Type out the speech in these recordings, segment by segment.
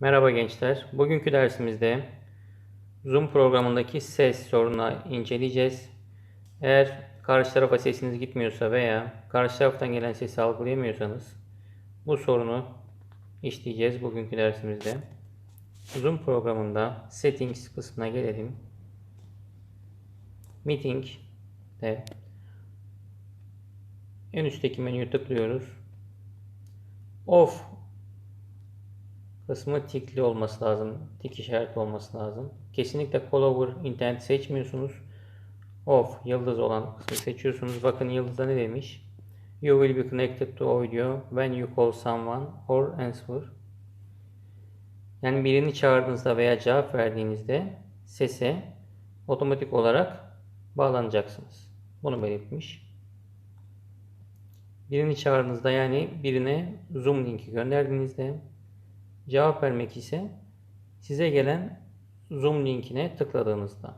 Merhaba gençler. Bugünkü dersimizde Zoom programındaki ses sorununu inceleyeceğiz. Eğer karşı tarafa sesiniz gitmiyorsa veya karşı taraftan gelen sesi algılayamıyorsanız bu sorunu işleyeceğiz bugünkü dersimizde. Zoom programında Settings kısmına gelelim. Meeting de en üstteki menüye tıklıyoruz. Off kısmı tikli olması lazım. Tik işareti olması lazım. Kesinlikle call over internet seçmiyorsunuz. Off yıldız olan kısmı seçiyorsunuz. Bakın yıldızda ne demiş? You will be connected to audio when you call someone or answer. Yani birini çağırdığınızda veya cevap verdiğinizde sese otomatik olarak bağlanacaksınız. Bunu belirtmiş. Birini çağırdığınızda yani birine Zoom linki gönderdiğinizde cevap vermek ise size gelen Zoom linkine tıkladığınızda.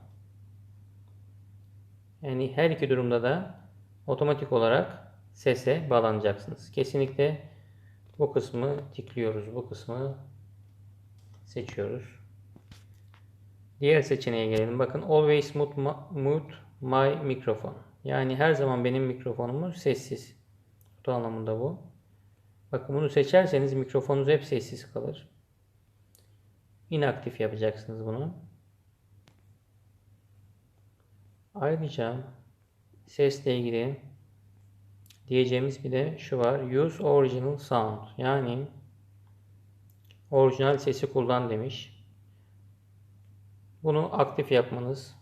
Yani her iki durumda da otomatik olarak sese bağlanacaksınız. Kesinlikle bu kısmı tıklıyoruz. Bu kısmı seçiyoruz. Diğer seçeneğe gelelim. Bakın always mute, mute my microphone. Yani her zaman benim mikrofonumu sessiz. Kutu anlamında bu. Bakın bunu seçerseniz mikrofonunuz hep sessiz kalır. İnaktif yapacaksınız bunu. Ayrıca sesle ilgili diyeceğimiz bir de şu var. Use original sound. Yani orijinal sesi kullan demiş. Bunu aktif yapmanız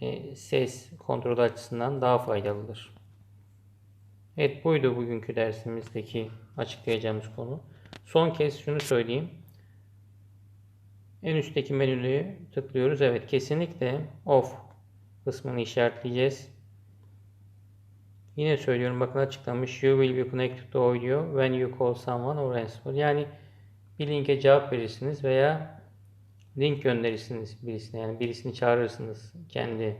e, ses kontrol açısından daha faydalıdır. Evet buydu bugünkü dersimizdeki açıklayacağımız konu. Son kez şunu söyleyeyim. En üstteki menüye tıklıyoruz. Evet kesinlikle off kısmını işaretleyeceğiz. Yine söylüyorum bakın açıklamış. You will be connected to audio when you call someone or answer. Yani bir linke cevap verirsiniz veya link gönderirsiniz birisine. Yani birisini çağırırsınız kendi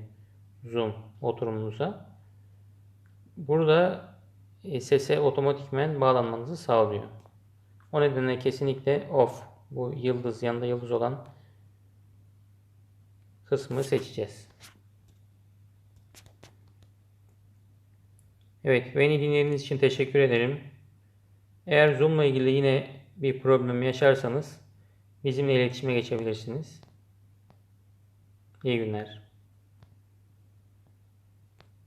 Zoom oturumunuza. Burada sese otomatikmen bağlanmanızı sağlıyor. O nedenle kesinlikle off bu yıldız yanında yıldız olan kısmı seçeceğiz. Evet beni dinlediğiniz için teşekkür ederim. Eğer Zoom ile ilgili yine bir problem yaşarsanız bizimle iletişime geçebilirsiniz. İyi günler.